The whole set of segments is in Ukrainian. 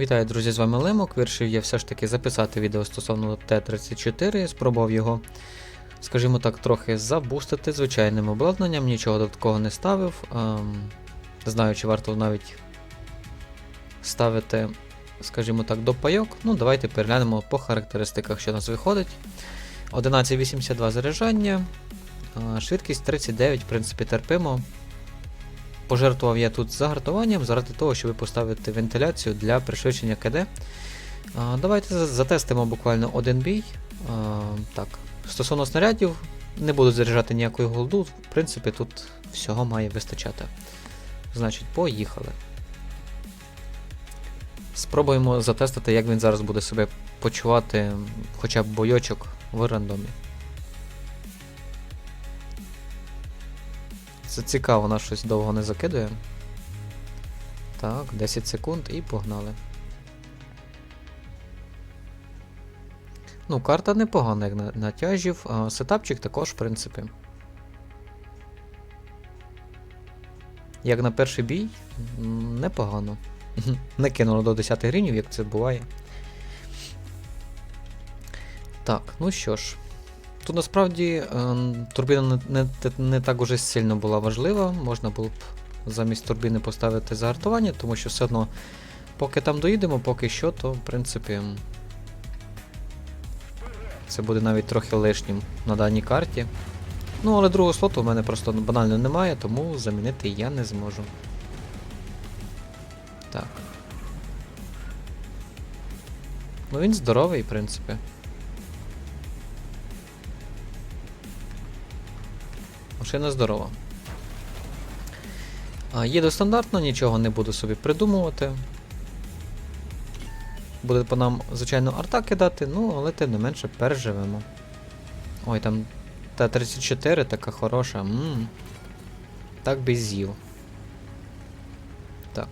Вітаю, друзі, з вами Лемок. Вирішив я все ж таки записати відео стосовно Т-34, спробував його, скажімо так, трохи забустити звичайним обладнанням, нічого додаткового не ставив. Ем, знаю, чи варто навіть ставити, скажімо так, до пайок. Ну, давайте переглянемо по характеристиках, що у нас виходить. 1182 заряджання, е, швидкість 39, в принципі, терпимо. Пожертвував я тут загартуванням заради того, щоб поставити вентиляцію для пришвидшення КД. Давайте затестимо буквально один бій. Так, Стосовно снарядів, не буду заряджати ніякої голду, в принципі, тут всього має вистачати. Значить, поїхали. Спробуємо затестити, як він зараз буде себе почувати хоча б бойочок в рандомі. Це цікаво, вона щось довго не закидує. Так, 10 секунд і погнали. Ну, карта непогана, як на, натяжів, а сетапчик також, в принципі. Як на перший бій, непогано. Не кинуло до 10 гривень, як це буває. Так, ну що ж. Тут насправді ем, турбіна не, не, не так уже сильно була важлива. Можна було б замість турбіни поставити загартування, тому що все одно, поки там доїдемо, поки що, то в принципі. Це буде навіть трохи лишнім на даній карті. Ну, але другого слоту в мене просто банально немає, тому замінити я не зможу. Так. Ну він здоровий, в принципі. Машина здорова. А, їду стандартно, нічого не буду собі придумувати. Буде по нам, звичайно, арта кидати, ну, але тим не менше переживемо. Ой, там Т-34 така хороша. Ммм. Так би з'їв. Так.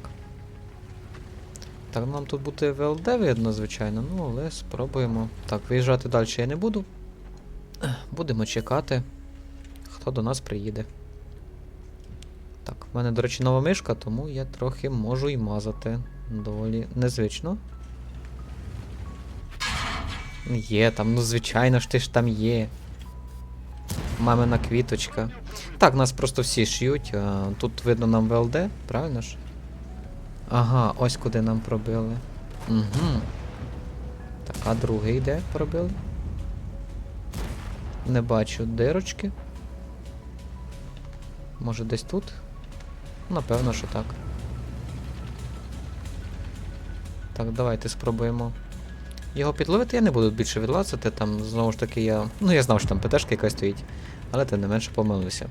Так, нам тут буде ВЛД видно, звичайно, ну, але спробуємо. Так, виїжджати далі я не буду. Будемо чекати хто до нас приїде. Так, в мене, до речі, нова мишка, тому я трохи можу й мазати. Доволі незвично. Є там, ну звичайно ж ти ж там є. Мамина квіточка. Так, нас просто всі ш'ють. а, Тут видно нам ВЛД, правильно ж? Ага, ось куди нам пробили. Угу. Так, а другий де пробили? Не бачу дирочки. Може десь тут? Напевно, що так. Так, давайте спробуємо. Його підловити я не буду більше відлазити, там знову ж таки я. Ну я знав, що там ПТшка якась стоїть, але тим не менше помилився.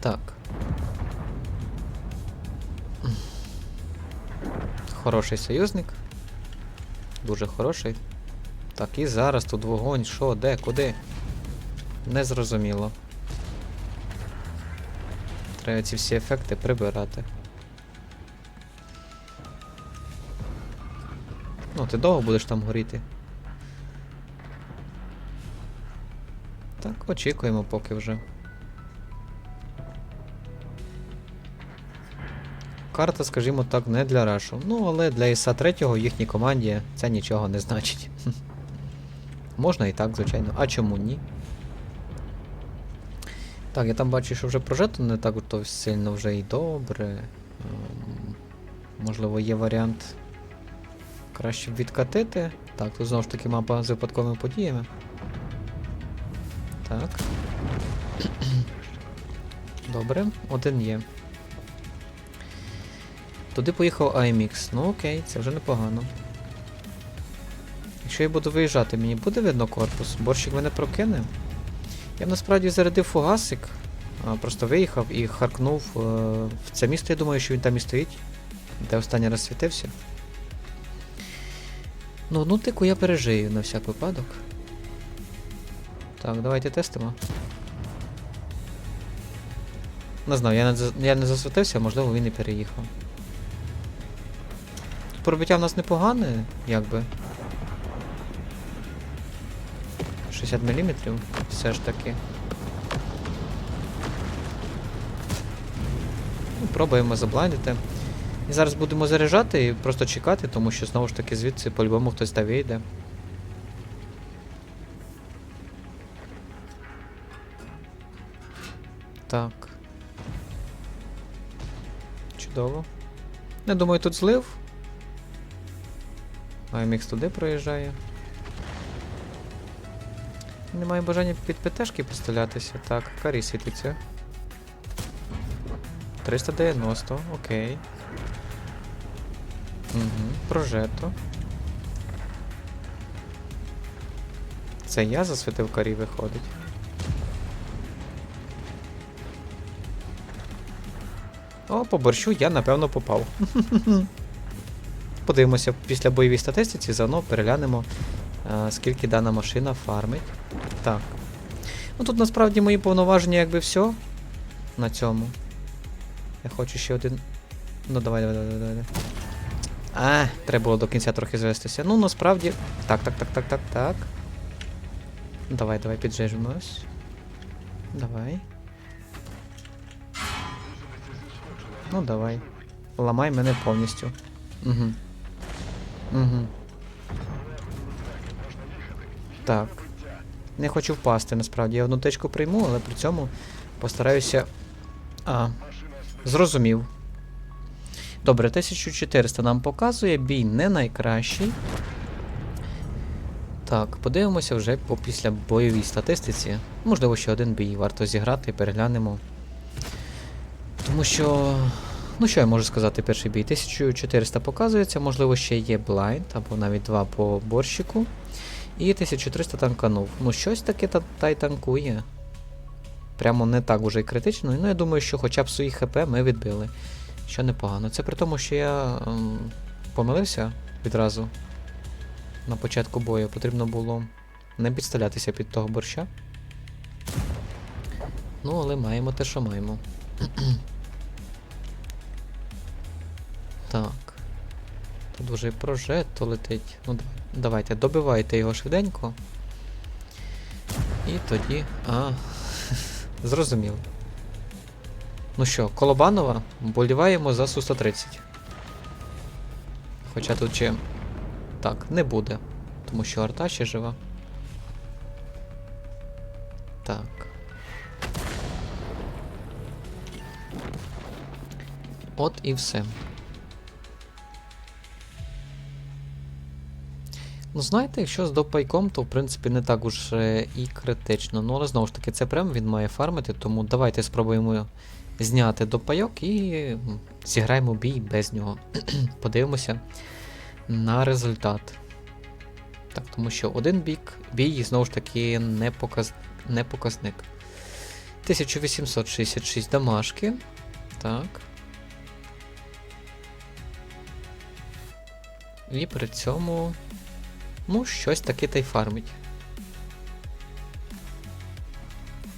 Так. Хороший союзник. Дуже хороший. Так, і зараз тут вогонь, що, де, куди? Незрозуміло. Треба ці всі ефекти прибирати. Ну, ти довго будеш там горіти. Так, очікуємо поки вже. Карта, скажімо так, не для рашу. Ну, але для ІСа 3 в їхній команді це нічого не значить. Можна і так, звичайно. А чому ні? Так, я там бачу, що вже прожето не так то сильно вже і добре. Ем, можливо, є варіант краще відкатити. Так, тут знову ж таки мапа з випадковими подіями. Так. Добре, один є. Туди поїхав IMX. Ну окей, це вже непогано. Якщо я буду виїжджати, мені буде видно корпус? Борщик мене прокине? Я насправді зарядив фугасик, просто виїхав і харкнув е, в це місто, я думаю, що він там і стоїть, де останній раз світився. Ну, одну тику я пережию на всяк випадок. Так, давайте тестимо. Не знаю, я не, я не засвітився, можливо він і переїхав. Пробиття в нас непогане, якби. 60 мм, все ж таки. Ну, пробуємо заблайдити. І зараз будемо заряджати і просто чекати, тому що знову ж таки звідси по-любому хтось та вийде. Так. Чудово. Я думаю, тут злив. AMX туди проїжджає. Немає бажання під ПТшки підстрілятися. Так, карі світиться. 390, окей. Угу, прожето. Це я засвітив карі виходить. О, по борщу я напевно попав. Подивимося після бойовій статистиці, заодно переглянемо, скільки дана машина фармить. Так. Ну тут насправді мої повноваження якби все на цьому. Я хочу ще один. Ну давай, давай, давай, давай. давай. А, треба було до кінця трохи звестися. Ну, насправді. Так, так, так, так, так, так. Давай, давай, піджежимось. Давай. Ну, давай. Ламай мене повністю. Угу. Угу. Так. Не хочу впасти, насправді. Я одну течку прийму, але при цьому постараюся. А. Зрозумів. Добре, 1400 нам показує, бій не найкращий. Так, подивимося вже по після бойовій статистиці. Можливо, ще один бій варто зіграти, переглянемо. Тому що. Ну, що я можу сказати, перший бій? 1400 показується, можливо, ще є блайнд, або навіть два по борщику. І 1300 танканув. Ну, щось таке та, та й танкує. Прямо не так уже й критично. Ну, я думаю, що хоча б свої ХП ми відбили. Що непогано. Це при тому, що я ем, помилився відразу на початку бою. Потрібно було не підставлятися під того борща. Ну, але маємо те, що маємо. так. Тут вже і прожето летить. Ну, давайте, добивайте його швиденько. І тоді. А. Зрозуміло. Ну що, Колобанова, боліваємо за Су-130. Хоча тут ще. Так, не буде. Тому що арта ще жива. Так. От і все. Ну, знаєте, якщо з допайком, то в принципі не так уж е, і критично. Ну, але знову ж таки, це прем, він має фармити, тому давайте спробуємо зняти допайок і зіграємо бій без нього. Подивимося на результат. Так, тому що один бік, бій знову ж таки не, показ... не показник. 1866 дамашки. Так. І при цьому. Ну, щось таке та й фармить.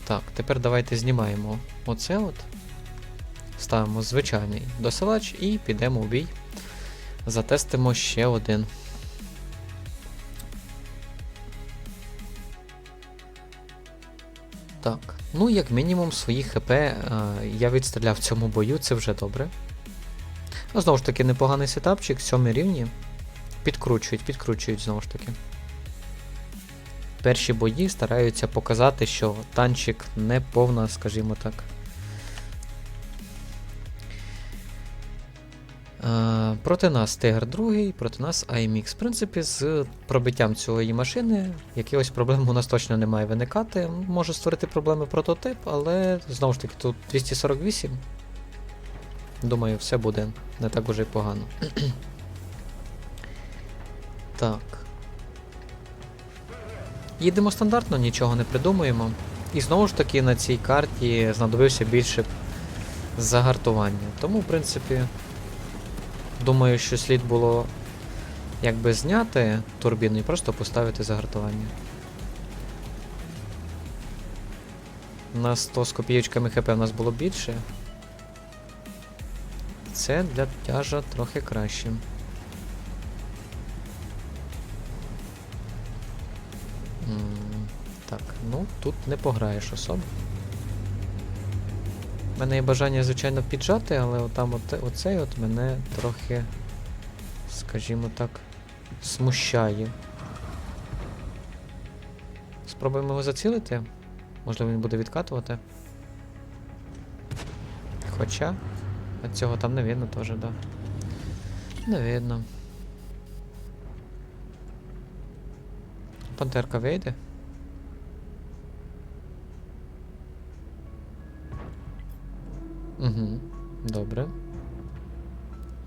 Так, тепер давайте знімаємо оце от. Ставимо звичайний досилач і підемо в бій. Затестимо ще один. Так, ну як мінімум свої ХП е, я відстріляв в цьому бою, це вже добре. Знову ж таки, непоганий сетапчик, сьомий рівні. Підкручують, підкручують знову ж таки. Перші бої стараються показати, що танчик не повна, скажімо так. Е, проти нас Тигр 2, проти нас IMX. В принципі, з пробиттям цієї машини якихось проблем у нас точно не має виникати. Може створити проблеми прототип, але знову ж таки тут 248. Думаю, все буде не так уже й погано. Так. Їдемо стандартно, нічого не придумуємо. І знову ж таки на цій карті знадобився більше загартування. Тому, в принципі, думаю, що слід було якби зняти турбіну і просто поставити загартування. На 100 з копієчками ХП у нас було більше. Це для тяжа трохи краще. Так, ну тут не пограєш особо. У мене є бажання, звичайно, піджати, але отам от, оцей от мене трохи, скажімо так, смущає. Спробуємо його зацілити. Можливо, він буде відкатувати. Хоча. А цього там не видно теж, да. Не видно. Пантерка вийде. Угу. Добре.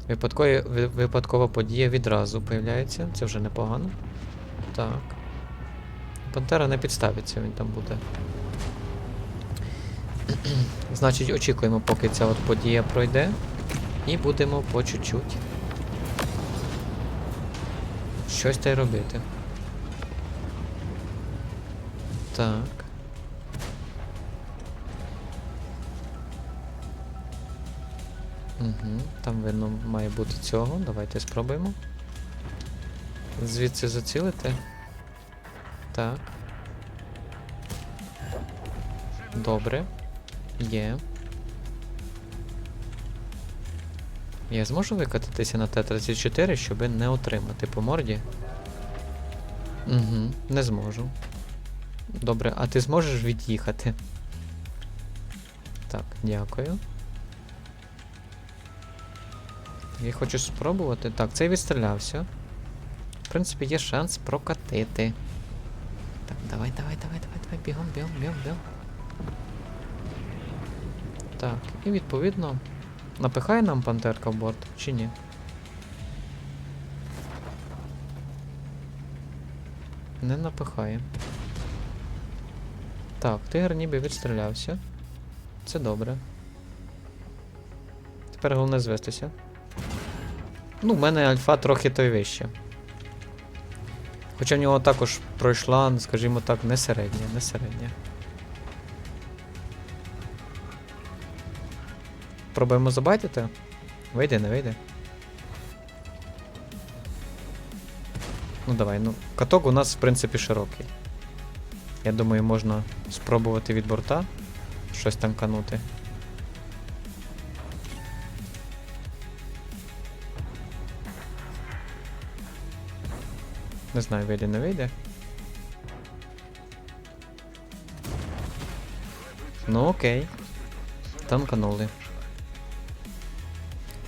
Випадкові, випадкова подія відразу появляється. Це вже непогано. Так. Пантера не підставиться, він там буде. Значить, очікуємо, поки ця от подія пройде. І будемо по чуть-чуть. Щось та й робити. Так. Угу. Там видно має бути цього. Давайте спробуємо. Звідси зацілити. Так. Добре. Є. Я зможу викататися на Т-34, щоб не отримати по морді? Угу, не зможу. Добре, а ти зможеш від'їхати? Так, дякую. Я хочу спробувати. Так, цей відстрілявся. В принципі, є шанс прокатити. Так, давай, давай, давай, давай, давай, бігом, бігом, бігом, бігом. Так, і відповідно. Напихає нам пантерка в борт чи ні? Не напихає. Так, тигр ніби відстрілявся. Це добре. Тепер головне звестися. Ну, в мене альфа трохи той вище. Хоча в нього також пройшла, скажімо так, не середня, не середня. Пробуємо забайтити. Вийде, не вийде. Ну давай, ну. Каток у нас, в принципі, широкий. Я думаю, можна спробувати від борта щось там канути. Не знаю, вийде, не вийде. Ну окей. Танканули.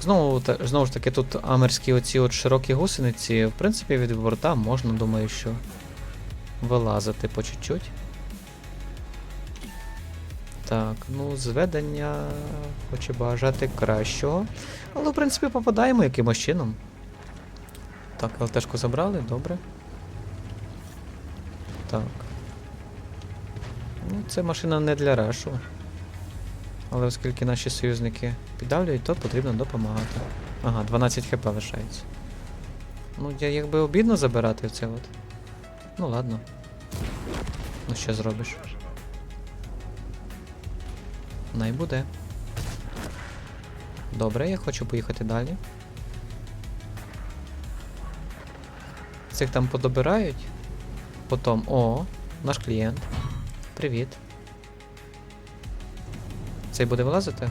Знову, та, знову ж таки, тут амерські оці от широкі гусениці, в принципі, від борта можна, думаю, що вилазити по чуть-чуть. Так, ну, зведення хоче бажати кращого. Але, в принципі, попадаємо якимось чином. Так, ЛТшку забрали, добре. Так. Ну, це машина не для решу. Але оскільки наші союзники піддавлюють, то потрібно допомагати. Ага, 12 хп лишається. Ну, я якби обідно забирати це от. Ну ладно. Ну що зробиш? Най буде. Добре, я хочу поїхати далі. Цих там подобирають. Потім. О, наш клієнт. Привіт. Цей буде вилазити?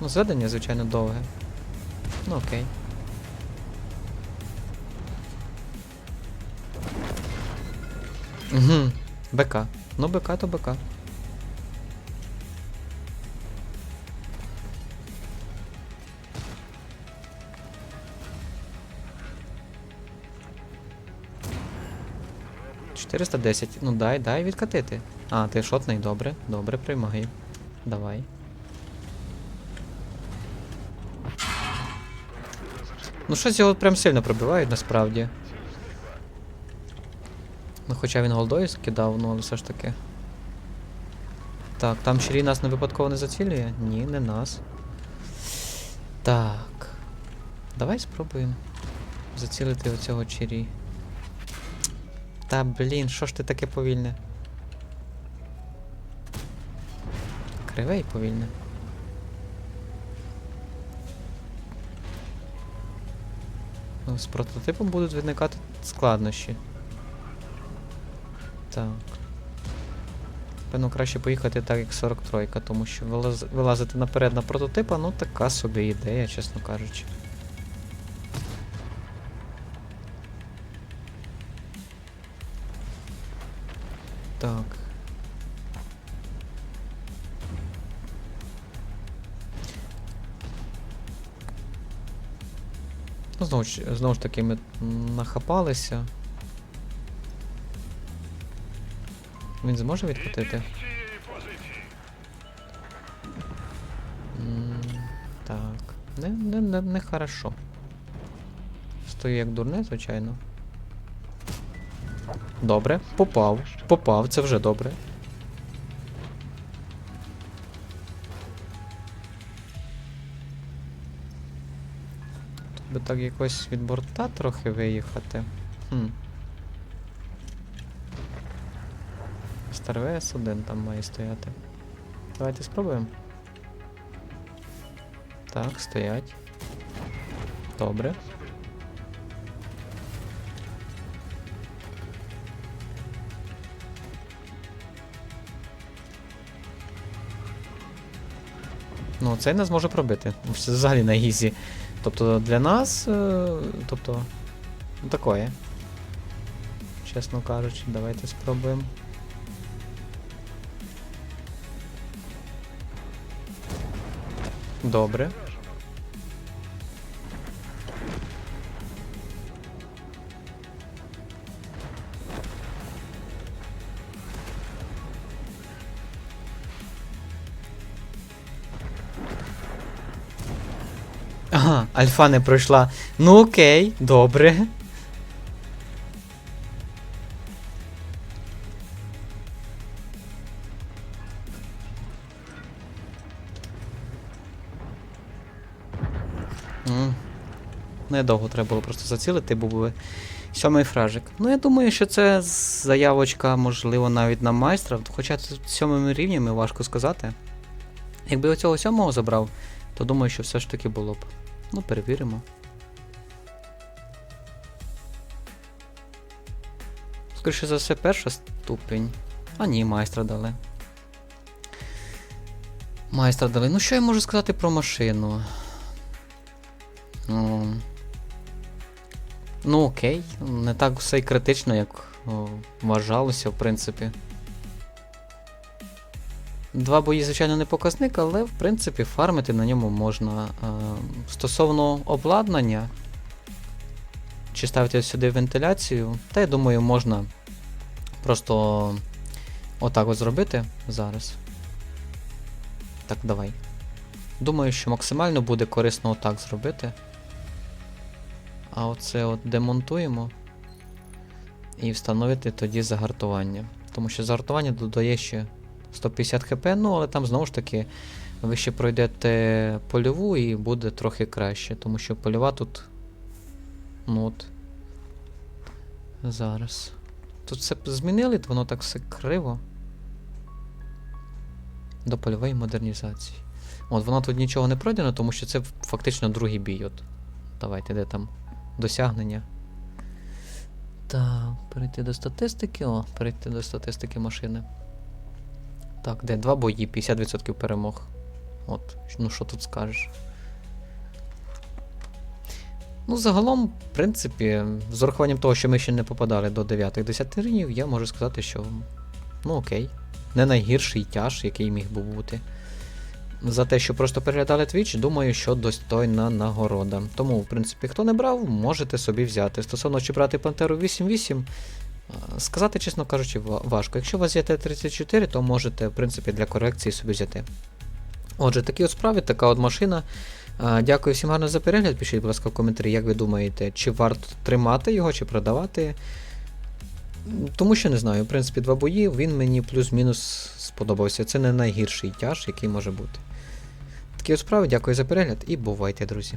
Ну, зведення, звичайно, довге. Ну окей. Угу. БК. Ну, БК то БК. Чотириста десять. Ну дай, дай відкатити. А, ти шотний, добре, добре, приймаю. Давай. Ну щось його прям сильно пробивають насправді. Хоча він голдою скидав, ну але все ж таки. Так, там Чирі нас не випадково не зацілює? Ні, не нас. Так. Давай спробуємо зацілити оцього Чирі. Та блін, що ж ти таке повільне? Криве і повільне. Ну, З прототипом будуть виникати складнощі. Так. Певно, краще поїхати так, як 43, тому що вилаз... вилазити наперед на прототипа, ну така собі ідея, чесно кажучи. Так. Ну, знову ж, знову ж таки, ми нахапалися. Він зможе відкотити? Так. Не, не, не, не хорошо. Стою як дурне, звичайно. Добре, попав. Попав, це вже добре. Тут би так якось від борта трохи виїхати. Хм. Старвес один там має стояти. Давайте спробуємо. Так, стоять. Добре. Ну, цей нас може пробити. Це взагалі на ізі. Тобто для нас. е, тобто. Ну такое. Чесно кажучи, давайте спробуємо. Добре. Ага, альфа не пройшла. Ну окей, добре. Недовго треба було просто зацілити, був би сьомий фражик. Ну, я думаю, що це заявочка, можливо, навіть на майстра, хоча тут сьомими рівнями важко сказати. Якби оцього сьомого забрав, то думаю, що все ж таки було б. Ну, перевіримо. Скоріше за все, перша ступінь. А ні, майстра дали. Майстра дали. Ну, що я можу сказати про машину? Ну, ну окей, не так все й критично, як о, вважалося, в принципі. Два бої, звичайно, не показник, але в принципі фармити на ньому можна. Е, стосовно обладнання, чи ставити сюди вентиляцію, та я думаю, можна просто отак от зробити зараз. Так, давай. Думаю, що максимально буде корисно отак зробити. А оце от демонтуємо і встановити тоді загартування. Тому що загартування додає ще 150 хп, ну але там знову ж таки ви ще пройдете польову і буде трохи краще, тому що польова тут. Ну от. Зараз. Тут все змінили, воно так все криво. До польової модернізації. От, воно тут нічого не пройдено, тому що це фактично другий бій. От. Давайте, де там досягнення. Так, перейти до статистики. О, перейти до статистики машини. Так, де два бої, 50% перемог. От, ну що тут скажеш? Ну, загалом, в принципі, з урахуванням того, що ми ще не попадали до 9-10 рівнів, я можу сказати, що. Ну окей. Не найгірший тяж, який міг би бути. За те, що просто переглядали Twitch, думаю, що достойна нагорода. Тому, в принципі, хто не брав, можете собі взяти. Стосовно чи брати Пантеру 8.8, а, сказати, чесно кажучи, важко. Якщо у вас є Т-34, то можете, в принципі, для корекції собі взяти. Отже, такі от справи, така от машина. Дякую всім гарно за перегляд. Пишіть, будь ласка, в коментарі, як ви думаєте, чи варто тримати його, чи продавати. Тому що не знаю, в принципі, два бої, він мені плюс-мінус сподобався. Це не найгірший тяж, який може бути. Такі от справи, дякую за перегляд і бувайте, друзі.